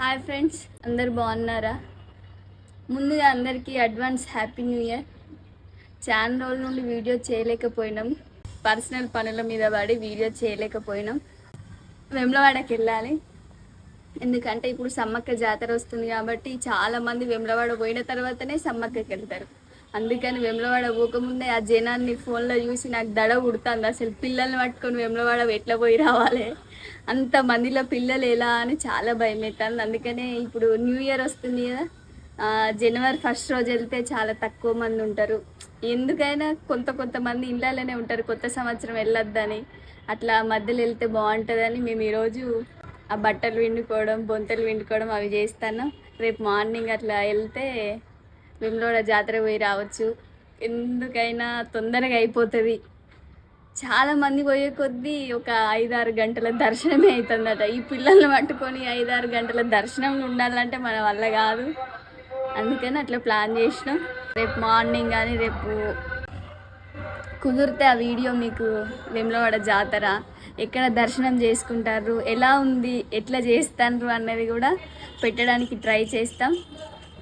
Hi friends అందరు బాగున్నారా? ముందుగా అందరికీ అడ్వాన్స్ హ్యాపీ న్యూ ఇయర్. చాలా రోజుల నుండి వీడియో చేయలేకపోయినాం. పర్సనల్ పనుల మీద పడి వీడియో చేయలేకపోయినాం. వెమ్లవాడకి వెళ్ళాలి. ఎందుకంటే ఇప్పుడు సమ్మక్క జాతర వస్తుంది కాబట్టి చాలామంది వెమ్లవాడ పోయిన తర్వాతనే సమ్మక్కకి వెళ్తారు. అందుకని వెమ్లవాడ పోకముందే ఆ జనాన్ని ఫోన్లో చూసి నాకు దడ ఉడుతుంది అసలు పిల్లల్ని పట్టుకొని వెమ్లవాడ ఎట్లా పోయి రావాలి? అంత మందిలో పిల్లలు ఎలా అని చాలా భయం అవుతుంది అందుకనే ఇప్పుడు న్యూ ఇయర్ వస్తుంది కదా జనవరి ఫస్ట్ రోజు వెళ్తే చాలా తక్కువ మంది ఉంటారు. ఎందుకైనా కొంత కొంతమంది ఇళ్ళలోనే ఉంటారు. కొత్త సంవత్సరం వెళ్ళొద్దని అట్లా మధ్యలో వెళ్తే బాగుంటుందని మేము ఈరోజు ఆ బట్టలు విండుకోవడం బొంతలు విండుకోవడం అవి చేస్తాను. రేపు మార్నింగ్ అట్లా వెళ్తే వెమ్లోడ జాతర పోయి రావచ్చు. ఎందుకైనా తొందరగా అయిపోతుంది. చాలామంది పోయే కొద్దీ ఒక ఐదారు గంటల దర్శనమే అవుతుందట ఈ పిల్లల్ని పట్టుకొని ఐదారు గంటల దర్శనం ఉండాలంటే మన వల్ల కాదు. అందుకని అట్లా ప్లాన్ చేసినాం. రేపు మార్నింగ్ కానీ రేపు కుదిరితే ఆ వీడియో మీకు వెమ్లవాడ జాతర ఎక్కడ దర్శనం చేసుకుంటారు ఎలా ఉంది ఎట్లా చేస్తారు అన్నది కూడా పెట్టడానికి ట్రై చేస్తాం.